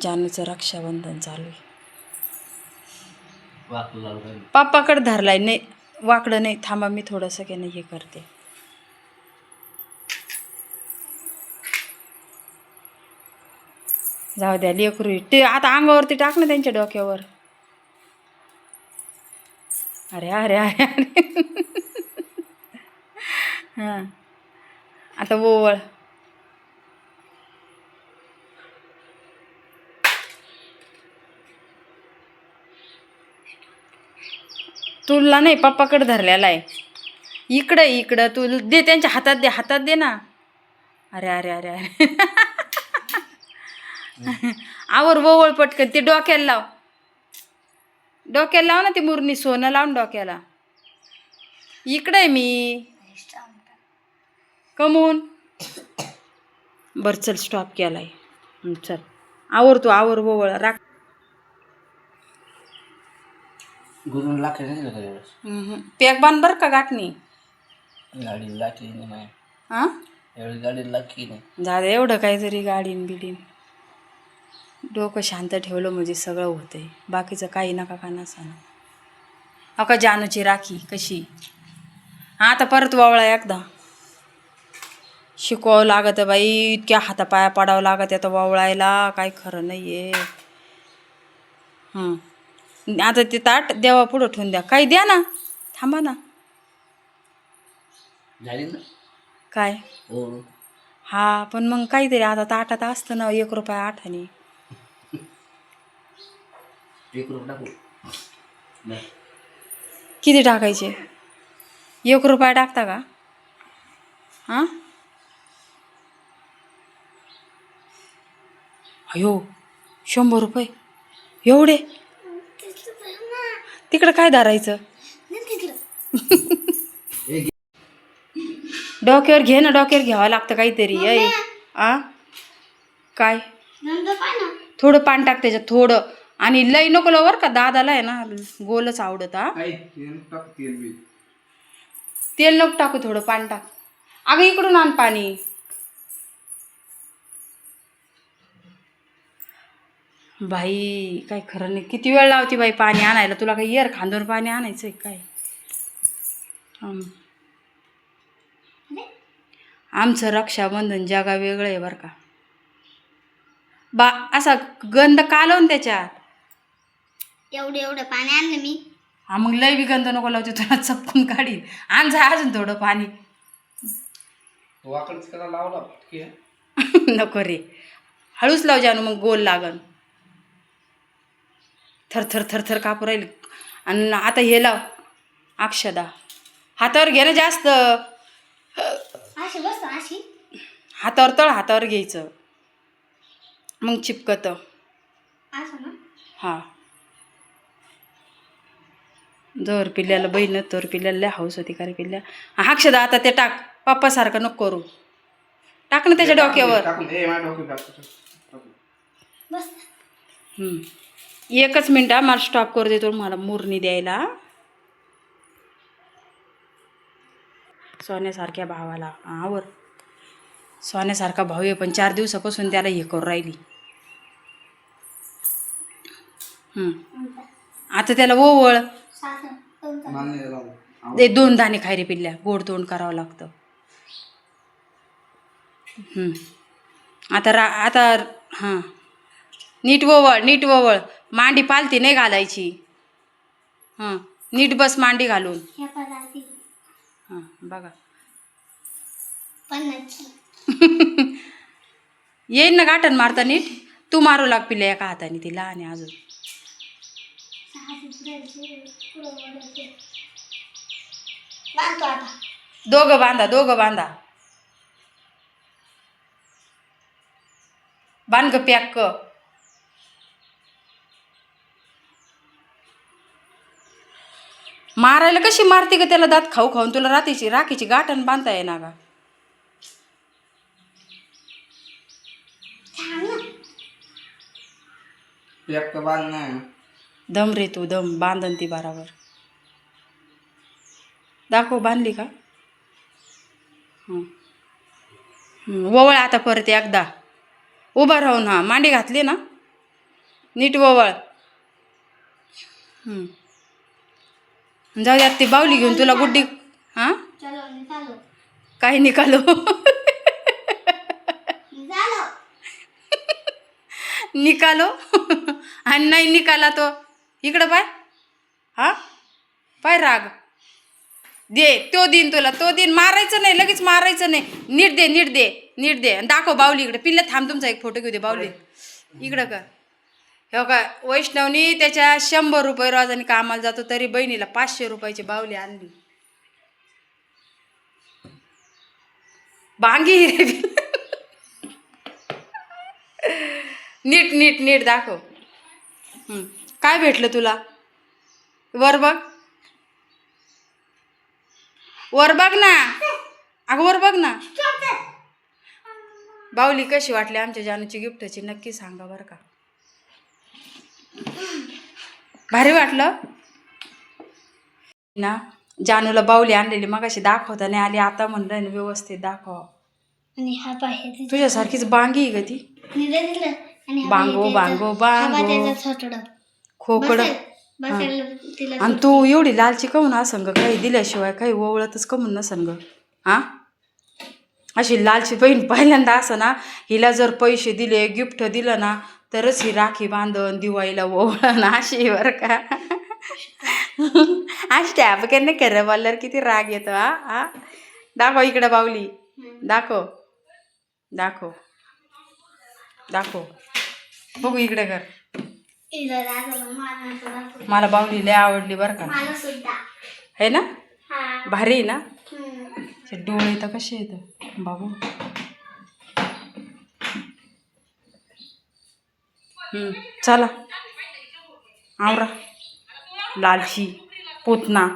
जानूचं रक्षाबंधन चालू आहे. पप्पाकडे धरलाय नाही वाकडं नाही. थांबा मी थोडंसं की नाही हे करते. जाऊ द्या लेकरू ते आता अंगावरती टाक ना त्यांच्या डोक्यावर. अरे अरे अरे अरे. हां. आता ओवळ. तुला नाही पप्पाकडे धरलेला आहे. इकडं इकडं. तू दे त्यांच्या हातात दे हातात दे ना. अरे अरे अरे अरे. आवर ववळ पटकन ते डोक्याला लाव. डोक्याला लाव ना ती मुरणी सोनं लावून डोक्याला. इकडं आहे मी. कमून. बरं चल स्टॉप केलाय. आहे चल. आवर तू आवर ववळ. राख. गुरुन लाकडे नाही दिलं हम्म. पॅक बांध बरं का गाठणी? गाडी लाकली नाही हां? गाडी लाकली नाही. दादा एवढं काहीतरी गाडीन बिडीन. डोकं शांत ठेवलं म्हणजे सगळं होतंय. बाकीचं काही नका का नसा अका जानूची राखी कशी? हा आता परत वावळा एकदा. शिकवावं लागत बाई इतक्या हातापाया पडावं लागत आता वावळायला. काय खरं नाही आहे हं आता ते ताट देवा पुढं ठेवून द्या. काही द्या ना. थांबा ना. झाली ना? काय? हो. हा पण मग काहीतरी आता ताटात असतं ना एक रुपया आठाने. एक रुपये टाकू? नाही. किती टाकायचे? एक रुपया टाकता का? हां? अयो शंभर रुपये. एवढे? तिकडं काय धरायचं डोक्यावर घे ना डोक्यावर घ्यावं लागतं काहीतरी अय आ? काय? थोडं पाणी टाक त्याच्यात थोडं. आणि लई नको लवर का दादाला आहे ना गोलच आवडत हा तेल नको टाकू थोडं पाणी टाक. अगं इकडून आण पाणी. बाई काय खरं नाही. किती वेळ लावती बाई पाणी आणायला? तुला काही येर खांदून पाणी आणायचं आहे काय. आमचं रक्षाबंधन जगा वेगळं आहे बरं का. बा असा गंध कालवून त्याच्यात? एवढं एवढं पाणी आणलं मी. हा मग लय बी गंध नको लावते तुला चपकून काढीन. आण जा अजून थोडं पाणी. नको रे. हळूच लाव जानू मग गोल लागन. थर थर थर थर कापू राहील. आणि आता हे लाव. अक्षदा. हातावर घे ना जास्त. अशी बस अशी. हातावर तळ हातावर घ्यायचं. मग चिपकत. असं ना? हा. जर पिल्ल्याला बहीण तर पिल्ल्याला लय हाऊस होती का रे पिल्ल्या. हा अक्षदा आता ते टाक. पप्पासारखं नको करू. टाक ना त्याच्या डोक्यावर. बस. हम्म. एकच मिनिट हा, मला स्टॉप करू देतो मला मुरणी द्यायला. सोन्यासारख्या भावाला आवर सोन्यासारखा भाऊ आहे पण चार दिवसापासून त्याला हे करू राहिली. आता त्याला ओवळ. ते दोन दाणे खायरे पिल्ल्या गोड तोंड करावं लागतं. हम्म. आता रा आता हां. नीट ववळ नीट ववळ मांडी पालती नाही घालायची. हां नीट बस मांडी घालून. हां बघा. येईन ना गाठण मारता नीट? तू मारू लाग पिल्ल्या एका हाताने ती लहान आहे अजून. दोघं बांधा दोघं बांधा. बांध ग पॅक मारायला कशी मारते ग त्याला दात खाऊ खाऊन? तुला रात्रीची राखीची गाठण बांधता येईना का एक तर बांध नाही दम रे तू दम. बांधन ती बराबर दाखव बांधली का? हं. हं, ववळ आता परत एकदा. उभा राहून हा. मांडी घातली ना? नीट ववळ. हम्म. जाऊ द्या ती बावली घेऊन तुला गुड्डी हां? चलो निकालो. काही निकालो. निकालो. निकालो. आणि नाही निकाला तो. इकडं पाय. हा? पाय राग. दे तो दिन तुला तो दिन. मारायचं नाही लगेच मारायचं नाही. नीट दे नीट दे नीट दे. आणि दाखव बावली इकडे. पिल्ल्या थांब तुमचा एक फोटो घेऊ दे बावली इकडं का हो का वैष्णवनी त्याच्या शंभर रुपये रोजाने कामाला जातो तरी बहिणीला पाचशे रुपयाची बावली आणली. बांगी हिरे नीट नीट नीट दाखव. काय भेटलं तुला? वर बघ. वर बघ ना. अगं वर बघ ना. बावली कशी वाटली आमच्या जानूची गिफ्टची नक्की सांगा बरं का. भारी वाटलं. ना जानूला बावली आणलेली मग अशी दाखवता नाही आली आता म्हणलं ना व्यवस्थित दाखव. हा तुझ्यासारखीच बांगी आहे ग ती? बांगो, बांगो, बांगो. खोकड. आणि तू एवढी लालची काहून असं ग काही दिल्याशिवाय काही ओवळतच कमून नसन ग. हा? अशी लालची बहीण पहिल्यांदा असं ना हिला जर पैसे दिले गिफ्ट दिलं ना तरच ही राखी बांधन दिवाळीला ओवळण अशी बरं का. आज टॅप नाही कर बोलल्यावर किती राग येतो हा हा. दाखव इकडे बावली. दाखव. दाखव. दाखव. बघू इकडे कर. मला बावली लय आवडली बरं का. आहे ना? हा. भारी ना? डोळे तर कसे येत बाबू. चला. आवरा. लालची पुतना.